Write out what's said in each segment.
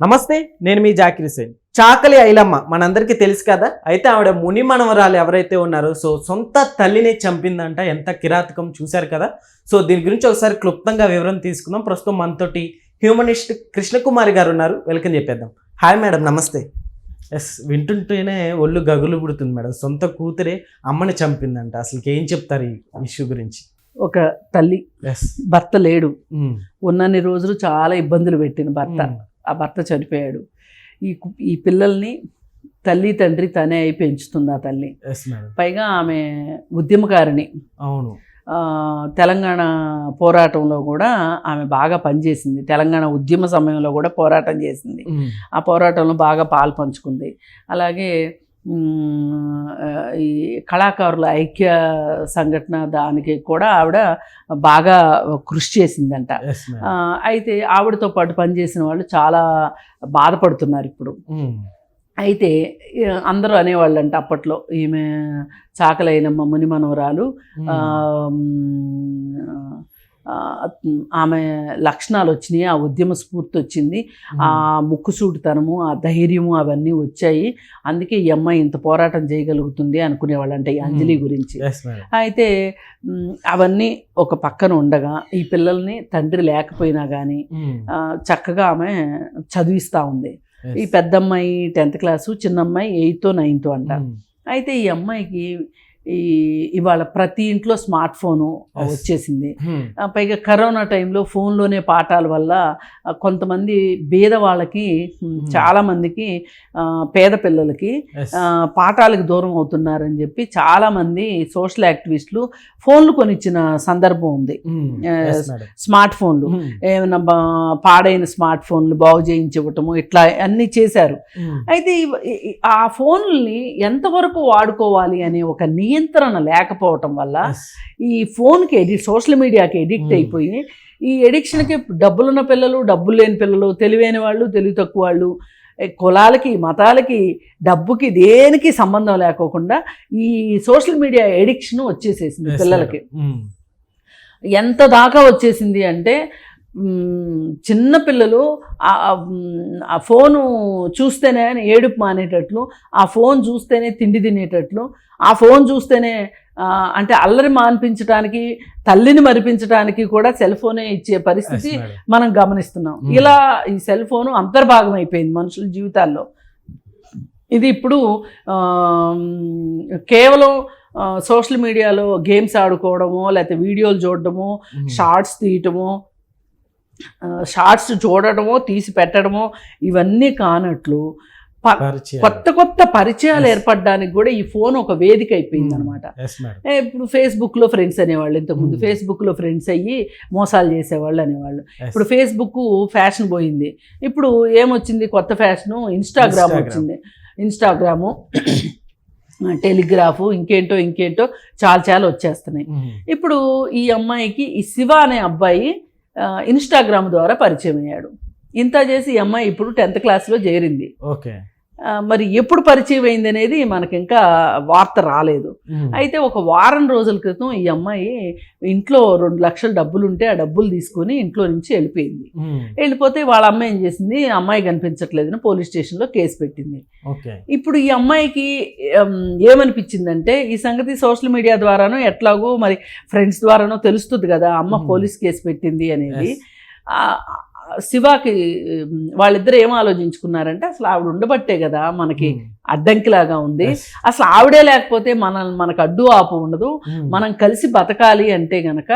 నమస్తే నేను మీ జాకిర్ హుసేన్ చాకలి ఐలమ్మ మనందరికీ తెలుసు కదా అయితే ఆవిడ ముని మనవరాలు ఎవరైతే ఉన్నారో సో సొంత తల్లిని చంపిందంట ఎంత కిరాతకం చూశారు కదా. సో దీని గురించి ఒకసారి క్లుప్తంగా వివరం తీసుకుందాం. ప్రస్తుతం మనతోటి హ్యూమనిస్ట్ కృష్ణకుమారి గారు ఉన్నారు. వెల్కమ్ చెప్పేద్దాం. హాయ్ మేడం నమస్తే. ఎస్ వింటుంటేనే ఒళ్ళు గగులు పుడుతుంది మేడం. సొంత కూతురే అమ్మని చంపిందంట. అసలు ఏం చెప్తారు ఈ ఇష్యూ గురించి? ఒక తల్లి ఎస్ భర్త లేడు. ఉన్నన్ని రోజులు చాలా ఇబ్బందులు పెట్టిన భర్త. ఆ భర్త చనిపోయాడు. ఈ ఈ పిల్లల్ని తల్లి తండ్రి తనే అయి పెంచుతుంది ఆ తల్లి. పైగా ఆమె ఉద్యమకారిణి. అవును. తెలంగాణ పోరాటంలో కూడా ఆమె బాగా పనిచేసింది. తెలంగాణ ఉద్యమ సమయంలో కూడా పోరాటం చేసింది. ఆ పోరాటంలో బాగా పాలు పంచుకుంది. అలాగే ఈ కళాకారుల ఐక్య సంఘటన దానికి కూడా ఆవిడ బాగా కృషి చేసిందంట. అయితే ఆవిడతో పాటు పనిచేసిన వాళ్ళు చాలా బాధపడుతున్నారు ఇప్పుడు. అయితే అందరూ అనేవాళ్ళు అంట అప్పట్లో ఈమె చాకలైనమ్మ ముని ఆమె లక్షణాలు వచ్చినాయి ఆ ఉద్యమ స్ఫూర్తి వచ్చింది ఆ ముక్కుసూటితనము ఆ ధైర్యము అవన్నీ వచ్చాయి అందుకే ఈ అమ్మాయి ఇంత పోరాటం చేయగలుగుతుంది అనుకునేవాళ్ళంట ఈ అంజలి. గురించి అయితే అవన్నీ ఒక పక్కన ఉండగా ఈ పిల్లల్ని తండ్రి లేకపోయినా కానీ. చక్కగా ఆమె చదివిస్తూ ఉంది. ఈ పెద్దమ్మాయి టెన్త్ క్లాసు చిన్నమ్మాయి ఎయిత్ నైన్త్ అంట. అయితే ఈ అమ్మాయికి ఈ ఇవాళ ప్రతి ఇంట్లో స్మార్ట్ ఫోను. వచ్చేసింది. ఆ, పైగా కరోనా టైంలో ఫోన్లోనే పాఠాల వల్ల కొంతమంది పేద వాళ్ళకి Hmm. చాలా మందికి ఆ, పేద పిల్లలకి పాఠాలకు దూరం అవుతున్నారని చెప్పి చాలా మంది సోషల్ యాక్టివిస్టులు ఫోన్లు కొనిచ్చిన సందర్భం ఉంది madam. స్మార్ట్ ఫోన్లు. ఏమైనా పాడైన స్మార్ట్ ఫోన్లు బాగు చేయించివ్వటము ఇట్లా అన్నీ చేశారు. అయితే ఆ ఫోన్లని ఎంతవరకు వాడుకోవాలి అనే ఒక నియంత్రణ లేకపోవటం వల్ల. ఈ ఫోన్కి ఎడిట్ సోషల్ మీడియాకి ఎడిక్ట్ Hmm. అయిపోయి ఈ ఎడిక్షన్కి డబ్బులున్న పిల్లలు డబ్బులు లేని పిల్లలు తెలివైన వాళ్ళు తెలివి తక్కువ వాళ్ళు కులాలకి మతాలకి డబ్బుకి దేనికి సంబంధం లేకోకుండా ఈ సోషల్ మీడియా ఎడిక్షన్ వచ్చేసేసింది పిల్లలకి. ఉమ్. ఎంత దాకా వచ్చేసింది అంటే మ్, చిన్న పిల్లలు ఆ- ఫోను చూస్తేనే ఏడుపు మానేటట్లు ఆ ఫోన్ చూస్తేనే తిండి తినేటట్లు ఆ ఫోన్ చూస్తేనే అంటే అల్లరి మాన్పించడానికి తల్లిని మరిపించడానికి కూడా సెల్ ఫోనే ఇచ్చే పరిస్థితి. మనం గమనిస్తున్నాం. ఇలా ఈ సెల్ ఫోను అంతర్భాగం అయిపోయింది మనుషుల జీవితాల్లో ఇది ఇప్పుడు కేవలం సోషల్ మీడియాలో గేమ్స్ ఆడుకోవడమో లేకపోతే వీడియోలు చూడడమో. షార్ట్స్ తీయటమో షార్ట్స్ చూడటమో తీసి పెట్టడమో ఇవన్నీ కానట్లు. కొత్త కొత్త పరిచయాలు. ఏర్పడడానికి కూడా ఈ ఫోన్ ఒక వేదిక అయిపోయింది అనమాట Yes, madam. ఇప్పుడు ఫేస్బుక్లో ఫ్రెండ్స్ అనేవాళ్ళు ఇంతకుముందు Hmm. ఫేస్బుక్లో ఫ్రెండ్స్ అయ్యి మోసాలు చేసేవాళ్ళు అనేవాళ్ళు. ఇప్పుడు ఫేస్బుక్ ఫ్యాషన్ పోయింది ఇప్పుడు ఏమొచ్చింది కొత్త ఫ్యాషను ఇన్స్టాగ్రామ్. వచ్చింది ఇన్స్టాగ్రాము టెలిగ్రాఫ్ ఇంకేంటో ఇంకేంటో చాలా చాలా వచ్చేస్తున్నాయి ఉమ్. ఇప్పుడు ఈ అమ్మాయికి ఈ శివ అనే అబ్బాయి ఇన్స్టాగ్రామ్ ద్వారా పరిచయం అయ్యాడు. ఇంత చేసి ఈ అమ్మాయి ఇప్పుడు టెన్త్ క్లాస్లో చేరింది. ఓకే. మరి ఎప్పుడు పరిచయం అయింది అనేది మనకి ఇంకా వార్త రాలేదు. అయితే ఒక వారం రోజుల క్రితం ఈ అమ్మాయి ఇంట్లో రెండు లక్షల డబ్బులు ఉంటే ఆ డబ్బులు తీసుకొని ఇంట్లో నుంచి వెళ్ళిపోయింది. వెళ్ళిపోతే వాళ్ళ అమ్మ ఏం చేసింది ఆ అమ్మాయి కనిపించట్లేదని పోలీస్ స్టేషన్లో కేసు పెట్టింది ఇప్పుడు ఈ అమ్మాయికి ఏమనిపించిందంటే ఈ సంగతి సోషల్ మీడియా ద్వారానో ఎట్లాగో మరి ఫ్రెండ్స్ ద్వారానో తెలుస్తుంది కదా అమ్మ. పోలీస్ కేసు పెట్టింది అనేది శివాకి వాళ్ళిద్దరు ఏం ఆలోచించుకున్నారంటే అసలు ఆవిడ ఉండబట్టే కదా మనకి ఉమ్. అడ్డంకిలాగా ఉంది. అసలు ఆవిడే లేకపోతే మన మనకు అడ్డు ఆపు ఉండదు ఉమ్. మనం కలిసి బతకాలి అంటే గనక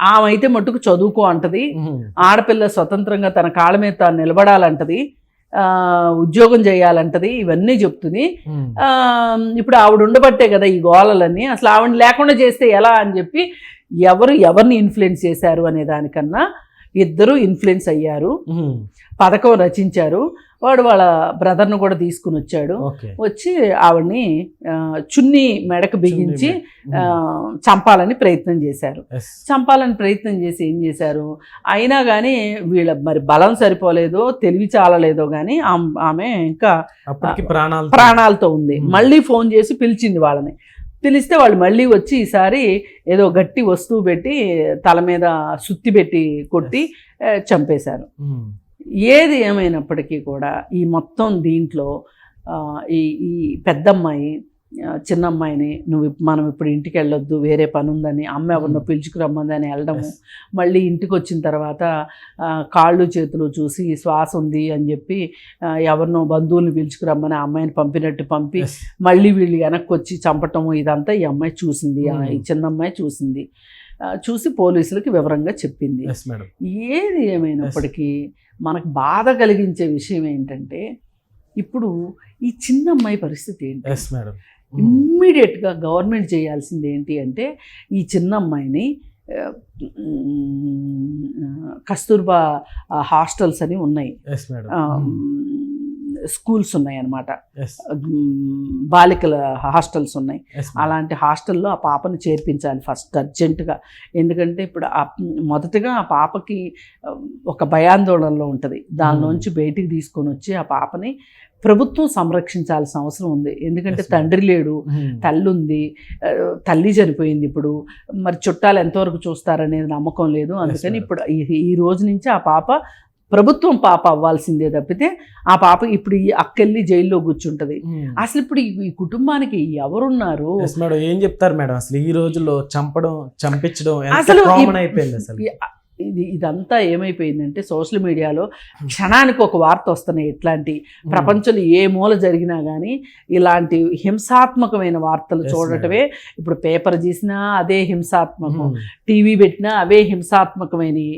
ఆమె అయితే మట్టుకు చదువుకో అంటది ఉమ్. ఆడపిల్ల స్వతంత్రంగా తన కాళ్ళ మీద తాను నిలబడాలంటది ఆ, ఉద్యోగం చేయాలంటది ఇవన్నీ చెప్తుంది ఇప్పుడు ఆవిడ ఉండబట్టే కదా ఈ గోళలన్నీ అసలు ఆవిడ లేకుండా చేస్తే ఎలా అని చెప్పి ఎవరు ఎవరిని ఇన్ఫ్లుయెన్స్ చేశారు అనే దానికన్నా ఇద్దరు ఇన్ఫ్లుయెన్స్ అయ్యారు. పథకం రచించారు. వాడు వాళ్ళ బ్రదర్ను కూడా తీసుకుని వచ్చాడు. వచ్చి ఆవిడ్ని చున్నీ మెడకు బిగించి చంపాలని ప్రయత్నం చేశారు. చంపాలని ప్రయత్నం చేసి ఏం చేశారు? అయినా కానీ వీళ్ళ మరి బలం సరిపోలేదో తెలివి చాలలేదో కానీ ఆమ్- ఇంకా ప్రాణాలతో. ఉంది. మళ్ళీ ఫోన్ చేసి పిలిచింది వాళ్ళని. పిలిస్తే వాళ్ళు మళ్ళీ వచ్చి ఈసారి ఏదో గట్టి వస్తువు పెట్టి తల మీద సుత్తి పెట్టి కొట్టి చంపేశారు ఉమ్. ఏది ఏమైనప్పటికీ కూడా ఈ మొత్తం దీంట్లో ఈ ఈ పెద్దమ్మాయి ఆ, చిన్నమ్మాయిని నువ్వు మనం ఇప్పుడు ఇంటికి వెళ్ళొద్దు వేరే పని ఉందని అమ్మ ఎవరినో. పిలుచుకురమ్మందని వెళ్ళడము. మళ్ళీ ఇంటికి వచ్చిన తర్వాత కాళ్ళు చేతులు చూసి శ్వాస ఉంది అని చెప్పి ఎవరినో బంధువుల్ని పిలుచుకురమ్మని అమ్మాయిని పంపినట్టు పంపి. మళ్ళీ వీళ్ళు వెనక్కి వచ్చి చంపటము ఇదంతా ఈ అమ్మాయి చూసింది ఈ. చిన్న అమ్మాయి చూసింది చూసి పోలీసులకి వివరంగా చెప్పింది ఏది ఏమైనప్పటికీ మనకు బాధ కలిగించే విషయం ఏంటంటే ఇప్పుడు ఈ చిన్న అమ్మాయి పరిస్థితి ఏంటి మేడం ఇమ్మీడియట్గా గవర్నమెంట్ చేయాల్సింది ఏంటి అంటే ఈ చిన్న అమ్మాయిని కస్తూర్బా హాస్టల్స్ అని ఉన్నాయి. స్కూల్స్ ఉన్నాయి అన్నమాట ఉమ్, బాలికల హాస్టల్స్ ఉన్నాయి. అలాంటి హాస్టల్లో ఆ పాపను చేర్పించాలి ఫస్ట్ అర్జెంటుగా. ఎందుకంటే ఇప్పుడు ఆ మొదటగా ఆ పాపకి ఒక భయాందోళనలో ఉంటుంది. దానిలోంచి బయటికి తీసుకొని వచ్చి ఆ పాపని ప్రభుత్వం సంరక్షించాల్సిన అవసరం ఉంది. ఎందుకంటే. తండ్రి లేడు తల్లి ఉంది తల్లి చనిపోయింది ఇప్పుడు. మరి చుట్టాలు ఎంతవరకు చూస్తారనేది నమ్మకం లేదు. అందుకని. ఇప్పుడు ఈ రోజు నుంచి ఆ పాప ప్రభుత్వం పాప అవ్వాల్సిందే తప్పితే ఆ పాప ఇప్పుడు ఈ అక్కెళ్ళి జైల్లో కూర్చుంటది. అసలు ఇప్పుడు ఈ- కుటుంబానికి ఎవరున్నారు? మేడం ఏం చెప్తారు మేడం అసలు ఈ రోజుల్లో చంపడం చంపించడం అసలు అయిపోయింది అసలు. ఇది ఇదంతా ఏమైపోయిందంటే సోషల్ మీడియాలో క్షణానికి ఒక వార్త వస్తున్నాయి ఇట్లాంటి ప్రపంచంలో ఏ మూల జరిగినా కానీ ఇలాంటి హింసాత్మకమైన వార్తలు చూడటమే ఇప్పుడు పేపర్ తీసినా అదే హింసాత్మకం Hmm. టీవీ పెట్టినా అవే హింసాత్మకమైనవి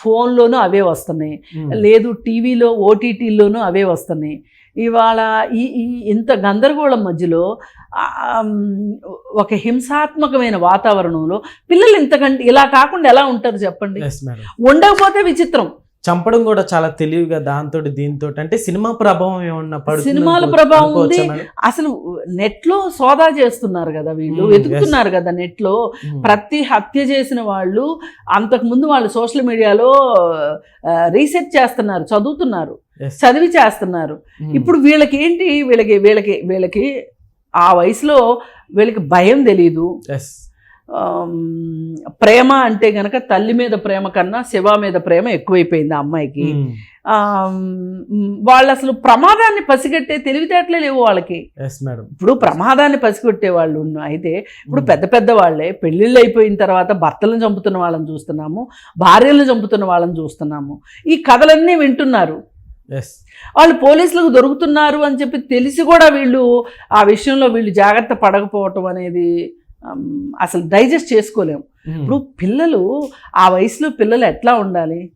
ఫోన్లోనూ అవే వస్తున్నాయి Hmm. లేదు టీవీలో ఓటీటీల్లోనూ అవే వస్తున్నాయి ఇవాళ ఈ ఇంత గందరగోళం మధ్యలో ఒక హింసాత్మకమైన వాతావరణంలో పిల్లలు ఇంతకంటే ఇలా కాకుండా ఎలా ఉంటారు చెప్పండి? ఉండకపోతే విచిత్రం. చంపడం కూడా చాలా తెలివిగా దాంతో దీంతో అంటే సినిమా ప్రభావం ఏమన్నా సినిమాల ప్రభావం ఉంది. అసలు నెట్లో సోదా చేస్తున్నారు కదా వీళ్ళు. Mm, వెతుకుతున్నారు కదా నెట్లో. Hmm. ప్రతి హత్య చేసిన వాళ్ళు అంతకుముందు వాళ్ళు సోషల్ మీడియాలో రీసెర్చ్ చేస్తున్నారు చదువుతున్నారు. చదివి చేస్తున్నారు. Hmm. ఇప్పుడు వీళ్ళకి ఏంటి? వీళ్ళకి వీళ్ళకి వీళ్ళకి ఆ వయసులో వీళ్ళకి భయం తెలీదు. ప్రేమ అంటే గనక తల్లి మీద ప్రేమ కన్నా శివ మీద ప్రేమ ఎక్కువైపోయింది ఆ అమ్మాయికి. Hmm. వాళ్ళు అసలు ప్రమాదాన్ని పసిగట్టే తెలివితేటలే లేవు వాళ్ళకి. ఇప్పుడు ప్రమాదాన్ని పసిగొట్టే వాళ్ళు ఉన్న- అయితే ఇప్పుడు Hmm. పెద్ద పెద్ద వాళ్ళే పెళ్ళిళ్ళు అయిపోయిన తర్వాత భర్తలను చంపుతున్న వాళ్ళని చూస్తున్నాము భార్యలను చంపుతున్న వాళ్ళని చూస్తున్నాము. ఈ కథలన్నీ వింటున్నారు. వాళ్ళు పోలీసులకు దొరుకుతున్నారు అని చెప్పి తెలిసి కూడా వీళ్ళు ఆ విషయంలో వీళ్ళు జాగ్రత్త పడకపోవటం అనేది అసలు డైజెస్ట్ చేసుకోలేము. Hmm. ఇప్పుడు పిల్లలు ఆ వయసులో పిల్లలు ఎట్లా ఉండాలి?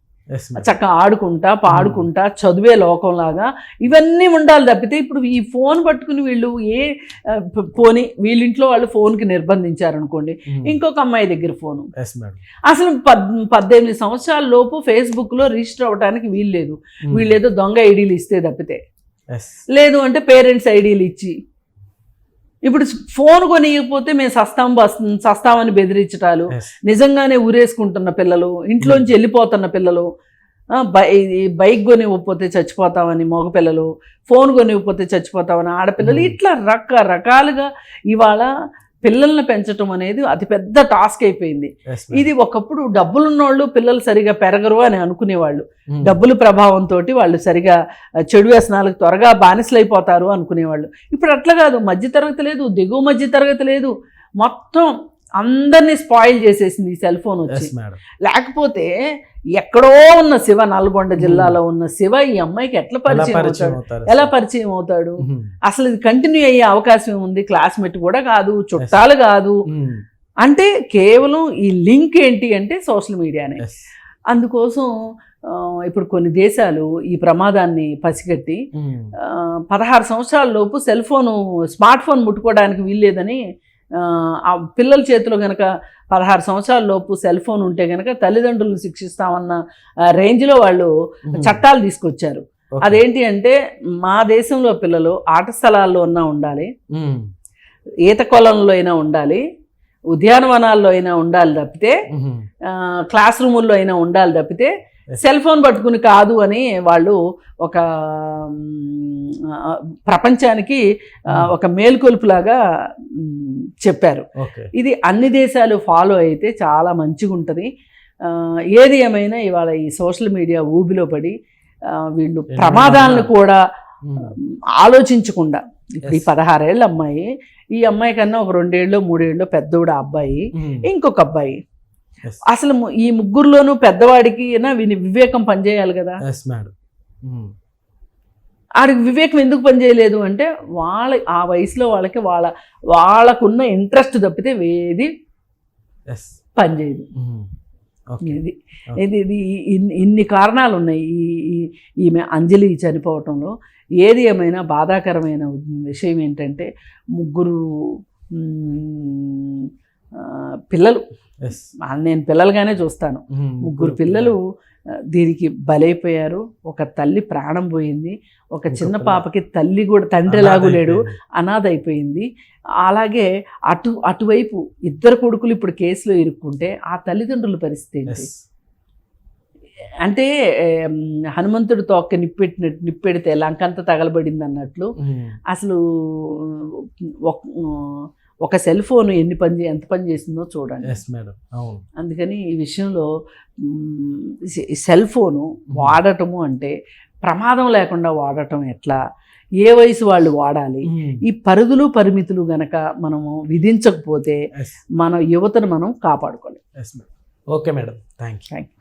చక్కగా ఆడుకుంటా పాడుకుంటా చదివే లోకంలాగా ఇవన్నీ ఉండాలి తప్పితే ఇప్పుడు ఈ ఫోన్ పట్టుకుని వీళ్ళు ఏ పోని వీళ్ళింట్లో వాళ్ళు ఫోన్కి నిర్బంధించారనుకోండి Hmm. ఇంకొక అమ్మాయి దగ్గర ఫోను. అసలు పద్ పద్దెనిమిది సంవత్సరాల లోపు ఫేస్బుక్లో రిజిస్టర్ అవ్వడానికి వీలు లేదు Hmm. వీళ్ళు ఏదో దొంగ ఐడీలు ఇస్తే తప్పితే. లేదు అంటే పేరెంట్స్ ఐడీలు ఇచ్చి ఇప్పుడు ఫోన్ కొనియకపోతే మేము సస్తాం బస్ సస్తామని బెదిరించటాలు నిజంగానే ఊరేసుకుంటున్న పిల్లలు ఇంట్లోంచి వెళ్ళిపోతున్న పిల్లలు బై బైక్ కొనివ్వకపోతే చచ్చిపోతామని మగపిల్లలు ఫోన్ కొనివ్వకపోతే చచ్చిపోతామని ఆడపిల్లలు Hmm. ఇట్లా రకరకాలుగా ఇవాళ పిల్లల్ని పెంచటం అనేది అతి పెద్ద టాస్క్ అయిపోయింది. ఇది ఒకప్పుడు డబ్బులున్నోళ్ళు పిల్లలు సరిగా పెరగరు అని అనుకునేవాళ్ళు. Hmm. డబ్బుల ప్రభావంతో వాళ్ళు సరిగా చెడు వ్యసనాలకు త్వరగా బానిసలైపోతారు అనుకునేవాళ్ళు. ఇప్పుడు అట్లా కాదు. మధ్యతరగతి లేదు. దిగువ మధ్య తరగతి లేదు. మొత్తం అందరినీ స్పాయిల్ చేసేసింది ఈ సెల్ ఫోన్ వచ్చి. లేకపోతే ఎక్కడో ఉన్న శివ నల్గొండ జిల్లాలో ఉన్న శివ ఈ అమ్మాయికి ఎట్లా పరిచయం అవుతాడు? ఎలా పరిచయం అవుతాడు. అసలు ఇది కంటిన్యూ అయ్యే అవకాశం ఉంది క్లాస్మేట్ కూడా కాదు చుట్టాలు కాదు. అంటే కేవలం ఈ లింక్ ఏంటి అంటే సోషల్ మీడియానే అందుకోసం ఇప్పుడు కొన్ని దేశాలు ఈ ప్రమాదాన్ని పసిగట్టి పదహారు సంవత్సరాల లోపు సెల్ ఫోను స్మార్ట్ ఫోన్ ముట్టుకోవడానికి వీల్లేదని ఆ, పిల్లల చేతిలో గనక పదహారు సంవత్సరాల లోపు సెల్ ఫోన్ ఉంటే గనక తల్లిదండ్రులను శిక్షిస్తామన్న రేంజ్లో వాళ్ళు. చట్టాలు తీసుకొచ్చారు. అదేంటి అంటే మా దేశంలో పిల్లలు ఆట స్థలాల్లో ఉన్నా ఉండాలి. ఈత కొలంలో అయినా ఉండాలి ఉద్యానవనాల్లో అయినా ఉండాలి తప్పితే క్లాస్ రూముల్లో అయినా ఉండాలి తప్పితే. సెల్ ఫోన్ పట్టుకుని కాదు అని వాళ్ళు ఒక ప్రపంచానికి. ఒక మేల్కొల్పులాగా చెప్పారు ఇది అన్ని దేశాలు ఫాలో అయితే చాలా మంచిగా ఉంటుంది ఏది ఏమైనా ఇవాళ ఈ సోషల్ మీడియా ఊబిలో పడి వీళ్ళు ప్రమాదాలను. కూడా. ఆలోచించకుండా ఇప్పుడు ఈ. పదహారేళ్ళ అమ్మాయి ఈ అమ్మాయి కన్నా ఒక రెండేళ్ళు మూడేళ్ళు పెద్దోడు అబ్బాయి. ఇంకొక అబ్బాయి. అసలు ఈ ముగ్గురులోనూ పెద్దవాడికి వివేకం పనిచేయాలి కదా. ఉమ్. ఆడికి వివేకం ఎందుకు పనిచేయలేదు అంటే వాళ్ళ ఆ వయసులో వాళ్ళకి వాళ్ళ వాళ్ళకున్న ఇంట్రెస్ట్ తప్పితే ఎస్ పనిచేయదు. ఓకే ఇది. ఇది ఇది ఇన్ని కారణాలు ఉన్నాయి ఈ ఈమె అంజలి చనిపోవటంలో. ఏది ఏమైనా బాధాకరమైన విషయం ఏంటంటే ముగ్గురు పిల్లలు. నేను పిల్లలుగానే చూస్తాను. ముగ్గురు పిల్లలు దీనికి బలైపోయారు. ఒక తల్లి ప్రాణం పోయింది. ఒక చిన్న. పాపకి తల్లి కూడా తండ్రి ఎలాగూ లేడు. అనాథ అయిపోయింది. అలాగే అటు అటువైపు ఇద్దరు కొడుకులు ఇప్పుడు కేసులో ఇరుక్కుంటే ఆ తల్లిదండ్రుల పరిస్థితి ఏంటి? అంటే హనుమంతుడు తోక నిప్పెట్టినట్టు నిప్పెడితే లంకంతా తగలబడింది అన్నట్లు. అసలు ఒక- సెల్ ఫోన్ ఎన్ని పని చే- ఎంత పని చేసిందో చూడండి. అందుకని ఈ విషయంలో సెల్ ఫోను వాడటము అంటే ప్రమాదం లేకుండా వాడటం ఎట్లా? ఏ వయసు వాళ్ళు వాడాలి. ఈ పరిధులు పరిమితులు గనక మనము విధించకపోతే మన యువతను మనం కాపాడుకోలేం. Okay madam thank you thank you